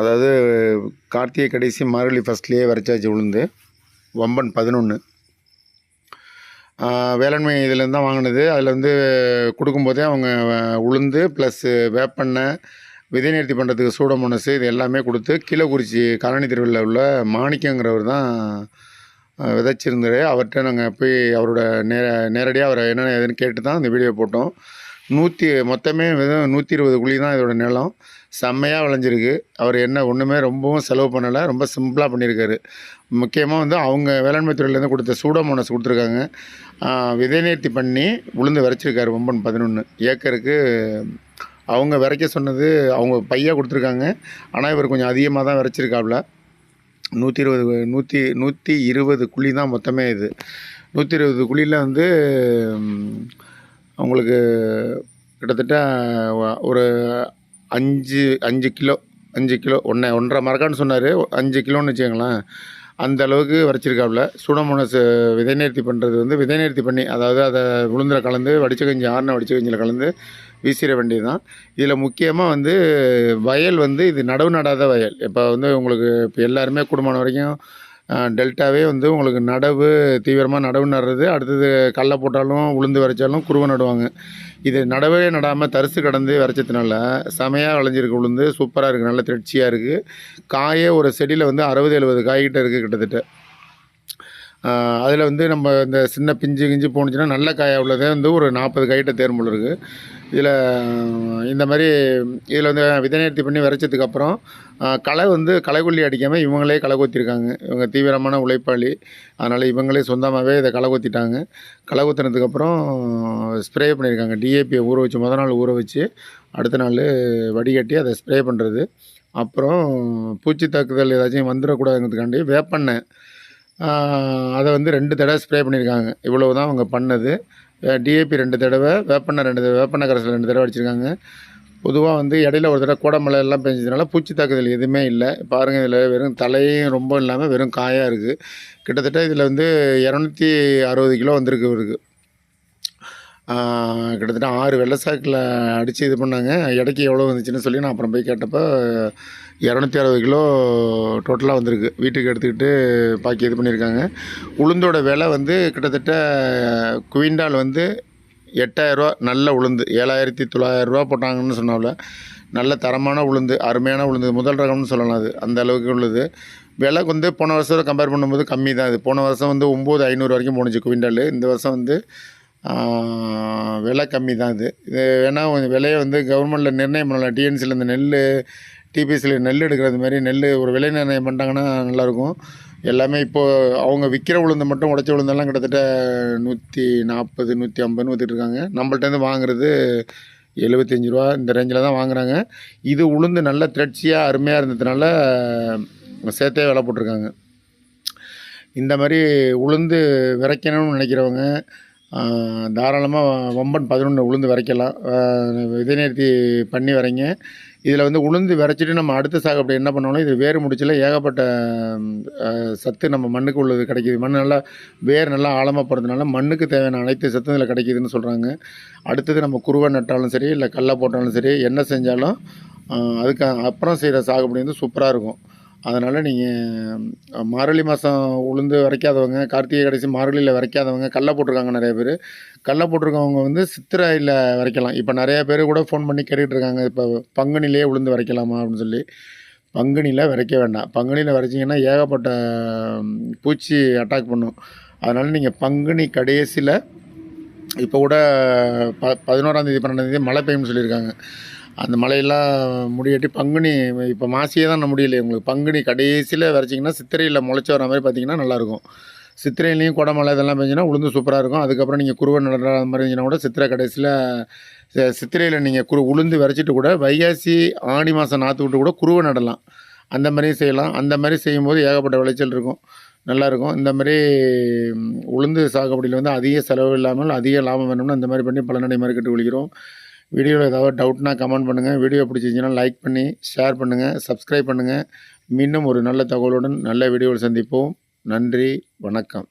அதாவது கார்த்திகை கடைசி மார்கழி ஃபஸ்ட்லேயே வரைச்சாச்சு உளுந்து. வம்பன் பதினொன்று வேளாண்மை இதுலேருந்து தான் வாங்கினது. அதில் வந்து கொடுக்கும்போதே அவங்க உளுந்து ப்ளஸ்ஸு வேப்பெண்ணெய் விதை நிறுத்தி பண்ணுறதுக்கு சூடமோனஸ் இது எல்லாமே கொடுத்து கீழக்குறிச்சி காலனி தெருவில் உள்ள மாணிக்கங்கிறவர் தான் விதைச்சிருந்தார். அவர்கிட்ட நாங்கள் போய் அவரோட நேர நேரடியாக அவரை என்னென்ன ஏதுன்னு கேட்டு தான் இந்த வீடியோ போட்டோம். நூற்றி மொத்தமே வெறும் நூற்றி இருபது குழி தான் இதோட நிலம். செம்மையாக விளைஞ்சிருக்கு. அவர் என்ன ஒன்றுமே ரொம்பவும் செலவு பண்ணலை. ரொம்ப சிம்பிளாக பண்ணியிருக்காரு. முக்கியமாக வந்து அவங்க வேளாண்மை துறையிலேருந்து கொடுத்த சூடோமோனஸ் கொடுத்துருக்காங்க. விதை நேர்த்தி பண்ணி உளுந்து விரைச்சிருக்காரு ஒம்பன் பதினொன்று ஏக்கருக்கு. அவங்க விதைக்க சொன்னது அவங்க பையாக கொடுத்துருக்காங்க. ஆனால் இவர் கொஞ்சம் அதிகமாக தான் விரைச்சிருக்காப்புல நூற்றி இருபது நூற்றி நூற்றி இருபது குழி தான் மொத்தமே இது. நூற்றி இருபது குழியில் வந்து உங்களுக்கு கிட்டத்தட்ட ஒரு அஞ்சு அஞ்சு கிலோ அஞ்சு கிலோ ஒன்றை ஒன்றரை மரக்கான்னு சொன்னார். அஞ்சு கிலோன்னு வச்சுக்கோங்களேன். அந்த அளவுக்கு வரைச்சிருக்காப்புல. சூடமோனஸ் விதை நேர்த்தி பண்ணுறது வந்து விதை நேர்த்தி பண்ணி அதாவது அதை உளுந்தில் கலந்து வடிச்ச கஞ்சி ஆறின வடிச்ச கஞ்சியில் கலந்து வீசிட வேண்டியது தான் இதில் முக்கியமாக வந்து வயல் வந்து இது நடவு நடாத வயல். இப்போ வந்து உங்களுக்கு இப்போ எல்லாருமே குடும்பம் வரைக்கும் டெல்டாவே வந்து உங்களுக்கு நடவு தீவிரமாக நடவு நடுறது அடுத்தது கடல போட்டாலும் உளுந்து விரைச்சாலும் குருவை நடுவாங்க. இது நடவே நடாமல் தரிசு கடந்து விரைச்சதுனால செமையாக விளைஞ்சிருக்கு உளுந்து. சூப்பராக இருக்குது நல்ல திருச்சியாக இருக்குது காயே ஒரு செடியில் வந்து அறுபது எழுபது காய்கிட்ட இருக்குது கிட்டத்தட்ட. அதில் வந்து நம்ம இந்த சின்ன பிஞ்சு கிஞ்சு போணுச்சுன்னா நல்ல காயாக உள்ளதே வந்து ஒரு நாற்பது காய்கிட்ட தேர்முள் இருக்குது இதில் இந்த மாதிரி இதில் வந்து விதை நேர்த்தி பண்ணி விரைச்சதுக்கப்புறம் களை வந்து களைக்கொல்லி அடிக்காமல் இவங்களே களை கொத்திருக்காங்க. இவங்க தீவிரமான உழைப்பாளி. அதனால் இவங்களே சொந்தமாகவே இதை களை கொத்திட்டாங்க. களை கொத்தினதுக்கப்புறம் ஸ்ப்ரே பண்ணியிருக்காங்க டிஏபியை ஊற வச்சு முத நாள் ஊற வச்சு அடுத்த நாள் வடிகட்டி அதை ஸ்ப்ரே பண்ணுறது அப்புறம் பூச்சி தாக்குதல் ஏதாச்சும் வந்துடக்கூடாதுங்கிறதுக்காண்டி வேப்பெண்ணெய் அதை வந்து ரெண்டு தடவை ஸ்ப்ரே பண்ணியிருக்காங்க. இவ்வளவு தான் அவங்க பண்ணது. டிஏபி ரெண்டு தடவை வேப்பெண்ணெய் ரெண்டு தடவை வேப்பெண்ணெய் கரைசல் ரெண்டு தடவை அடிச்சிருக்காங்க. பொதுவாக வந்து இடையில ஒரு தடவை கோடமலை எல்லாம் பெஞ்சதுனால பூச்சி தாக்குதல் எதுவுமே இல்லை. பாருங்கள் இதில் வெறும் தலையும் ரொம்ப இல்லாமல் வெறும் காயாக இருக்குது கிட்டத்தட்ட இதில் வந்து இரநூத்தி அறுபது கிலோ வந்திருக்கு இவருக்கு. கிட்டத்தட்ட ஆறு வெள்ளசாக்கில் அடித்து இது பண்ணாங்க. இடைக்கு எவ்வளோ வந்துச்சுன்னு சொல்லி நான் அப்புறம் போய் கேட்டப்போ இரநூத்தி அறுபது கிலோ டோட்டலாக வந்திருக்கு. வீட்டுக்கு எடுத்துக்கிட்டு பாக்கி இது பண்ணியிருக்காங்க. உளுந்தோட விலை வந்து கிட்டத்தட்ட குவிண்டால் வந்து எட்டாயிரரூவா நல்ல உளுந்து. ஏழாயிரத்தி தொள்ளாயிரரூவா போட்டாங்கன்னு சொன்னால நல்ல தரமான உளுந்து அருமையான உளுந்து. முதல் ரகம்னு சொல்லலாம் அது. அந்த அளவுக்கு உள்ளது. விலை வந்து போன வருஷம் கம்பேர் பண்ணும்போது கம்மி தான் இது போன வருஷம் வந்து ஒம்பது ஐநூறு வரைக்கும் போணுச்சு குவிண்டால். இந்த வருஷம் வந்து விலை கம்மி தான் இது. இது வேணால் கொஞ்சம் விலையை வந்து கவர்மெண்ட்டில் நிர்ணயம் பண்ணலாம். டிஎன்சியில் இந்த நெல் டிபிஎஸ்சியில் நெல் எடுக்கிறது மாதிரி நெல் ஒரு விலை நிர்ணயம் பண்ணிட்டாங்கன்னா நல்லாயிருக்கும். எல்லாமே இப்போது அவங்க விற்கிற உளுந்து மட்டும் உடச்ச உளுந்தெல்லாம் கிட்டத்தட்ட நூற்றி நாற்பது நூற்றி ஐம்பதுன்னு ஊற்றிட்டுருக்காங்க நம்மள்ட்டேருந்து வாங்குறது எழுபத்தஞ்சி ரூபா இந்த ரேஞ்சில் தான் வாங்குறாங்க. இது உளுந்து நல்ல திரட்சியாக அருமையாக இருந்ததுனால சேர்த்தே விலை போட்டிருக்காங்க. இந்த மாதிரி உளுந்து விறைக்கணும்னு நினைக்கிறவங்க தாராளமாக வம்பன் பதினொன்று உளுந்து விதைக்கலாம் விதை நேர்த்தி பண்ணி வரைங்க இதில் வந்து உளுந்து விதைச்சிட்டு நம்ம அடுத்த சாகுபடி என்ன பண்ணாலும் இது வேர் முடிச்சில் ஏகப்பட்ட சத்து நம்ம மண்ணுக்கு உள்ளது கிடைக்கிது. மண் நல்லா வேர் நல்லா ஆழமாக போகிறதுனால மண்ணுக்கு தேவையான அனைத்து சத்தும் இதில் கிடைக்கிதுன்னு சொல்கிறாங்க அடுத்தது நம்ம குருவை நட்டாலும் சரி இல்லை கல்லை போட்டாலும் சரி என்ன செஞ்சாலும் அதுக்கு அப்புறம் செய்கிற சாகுபடி வந்து சூப்பராக இருக்கும். அதனால் நீங்கள் மார்கழி மாதம் உளுந்து விதைக்காதவங்க கார்த்திகை கடைசி மார்கழியில் விதைக்காதவங்க கடல போட்டிருக்காங்க நிறைய பேர். கடல போட்டிருக்கவங்க வந்து சித்திரையில் விதைக்கலாம் இப்போ நிறைய பேர் கூட ஃபோன் பண்ணி கேட்டுக்கிட்டு இருக்காங்க. இப்போ பங்குனிலேயே உளுந்து விதைக்கலாமா அப்படின்னு சொல்லி. பங்குனியில் விதைக்க வேண்டாம். பங்குனியில் விதைச்சிங்கன்னா ஏகப்பட்ட பூச்சி அட்டாக் பண்ணும். அதனால் நீங்கள் பங்குனி கடைசியில் இப்போ கூட ப பதினோராந்தேதி பன்னெண்டாந்தேதி மழை பெய்யும்னு சொல்லியிருக்காங்க. அந்த மலையெல்லாம் முடியட்டி பங்குனி இப்போ மாசியே தான் முடியல உங்களுக்கு. பங்குனி கடைசியில் வரைச்சிங்கன்னா சித்திரையில் முளைச்சி வர மாதிரி பார்த்தீங்கன்னா நல்லாயிருக்கும். சித்திரையிலையும் குடமலை இதெல்லாம் பெஞ்சுன்னா உளுந்து சூப்பராக இருக்கும். அதுக்கப்புறம் நீங்கள் குருவை நடுற மாதிரி இருந்துச்சுன்னா கூட சித்திரை கடைசியில் சித்திரையில் நீங்கள் குரு உளுந்து விரைச்சிட்டு கூட வைகாசி ஆடி மாதம் நாற்று விட்டு கூட குருவை நடலாம். அந்த மாதிரியும் செய்யலாம். அந்த மாதிரி செய்யும்போது ஏகப்பட்ட விளைச்சல் இருக்கும். நல்லாயிருக்கும். இந்த மாதிரி உளுந்து சாகுபடியில் வந்து அதிக செலவு இல்லாமல் அதிக லாபம் வேணும்னு அந்த மாதிரி பண்ணி பலனடை மார்க்கெட்டு விழிக்கிறோம் வீடியோவில் ஏதாவது டவுட்னா கமெண்ட் பண்ணுங்கள் வீடியோ பிடிச்சிருந்துச்சுன்னா லைக் பண்ணி ஷேர் பண்ணுங்கள் சப்ஸ்கிரைப் பண்ணுங்கள் மீண்டும் ஒரு நல்ல தகவலுடன் நல்ல வீடியோவில் சந்திப்போம். நன்றி வணக்கம்.